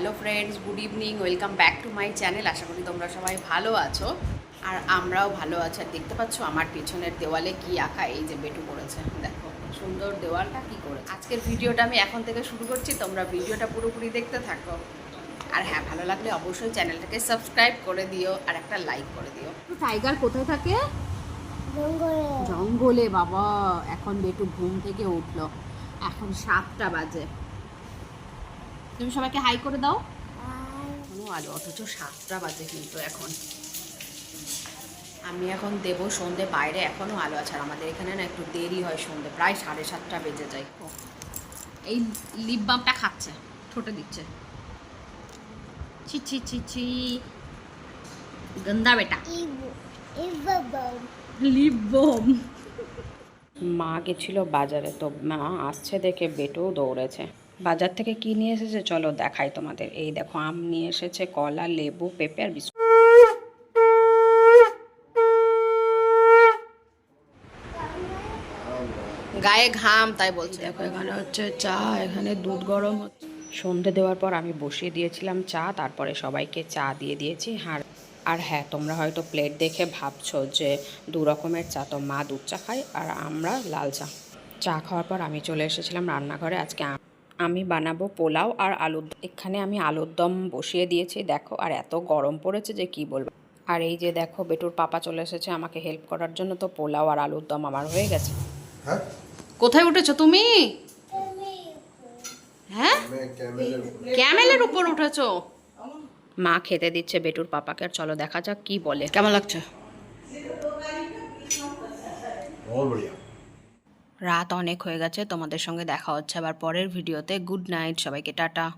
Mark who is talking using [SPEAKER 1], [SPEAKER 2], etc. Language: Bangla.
[SPEAKER 1] Hello friends good evening welcome back to my channel আশা করি তোমরা সবাই ভালো আছো। আর আমরাও ভালো আছি। আর দেখতে পাচ্ছ আমার পেছনের দেওয়ালে কি আঁকা এই যে বেটু করেছে। দেখো সুন্দর দেওয়ালটা কি করে আজকের ভিডিওটা আমি এখন থেকে শুরু করছি তোমরা ভিডিওটা পুরোপুরি দেখতে থাকো। আর হ্যাঁ ভালো লাগলে অবশ্যই চ্যানেলটাকে সাবস্ক্রাইব করে দিও আর একটা লাইক করে দিও। টাইগার কোথায় থাকে?
[SPEAKER 2] জঙ্গলে।
[SPEAKER 1] জঙ্গলে বাবা। এখন বেটু ঘুম থেকে উঠল। এখন সাতটা বাজে। তুমি সবাইকে হাই করে দাও। কোনো আলো অথচ সাতটা বাজে কিন্তু এখন। আমি এখন দেবো সন্ধে বাইরে এখনও আলো আছে আর আমাদের এখানে না একটু দেরি হয় সন্ধে প্রায় সাড়ে সাতটা বেজে যায়। এই লিপ বামটা খাচ্ছে ঠোঁটে দিচ্ছে। ছি ছি ছি ছি। গন্দা বেটা। লিপ বোম মা গেছিল বাজারে তো মা আসছে দেখে বেটও দৌড়েছে। বাজার থেকে কি নিয়ে এসেছে? চলো দেখাই তোমাদের। এই দেখো আম নিয়ে এসেছে কলা লেবু পেঁপে আর বিস্কুট। গায়ে ঘাম তাই বলছে। দেখো এখানে হচ্ছে চা এখানে দুধ গরম হচ্ছে। সন্ধে দেওয়ার পর আমি বসিয়ে দিয়েছিলাম চা তারপরে সবাইকে চা দিয়ে দিয়েছি। আর আর হ্যাঁ তোমরা হয়তো প্লেট দেখে ভাবছ যে দু রকমের চা তো মা দুধ চা খায় আর আমরা লাল চা। চা খাওয়ার পর আমি চলে এসেছিলাম রান্নাঘরে। আজকে আম- বানাবো পোলাও আর আলুর দম। এখানে আমি আলুর দম বসিয়ে দিয়েছি। দেখো আর এত গরম পড়েছে যে কি বলব। আর এই যে দেখো বেটুর পাপা চলে এসেছে আমাকে হেল্প করার জন্য। তো পোলাও আর আলুর দম আমার হয়ে গেছে।
[SPEAKER 3] হ্যাঁ?
[SPEAKER 1] কোথায় উঠেছো তুমি? হ্যাঁ?
[SPEAKER 3] ক্যামেলের উপর
[SPEAKER 1] উঠেছো? মা খেতে দিচ্ছে বেটুর পাপাকে। আর চলো দেখা যাক কি বলে। কেমন লাগছে? রাত অনেক হয়ে গেছে, তোমাদের সঙ্গে দেখা হচ্ছে আবার পরের ভিডিওতে। গুড নাইট সবাইকে, টাটা।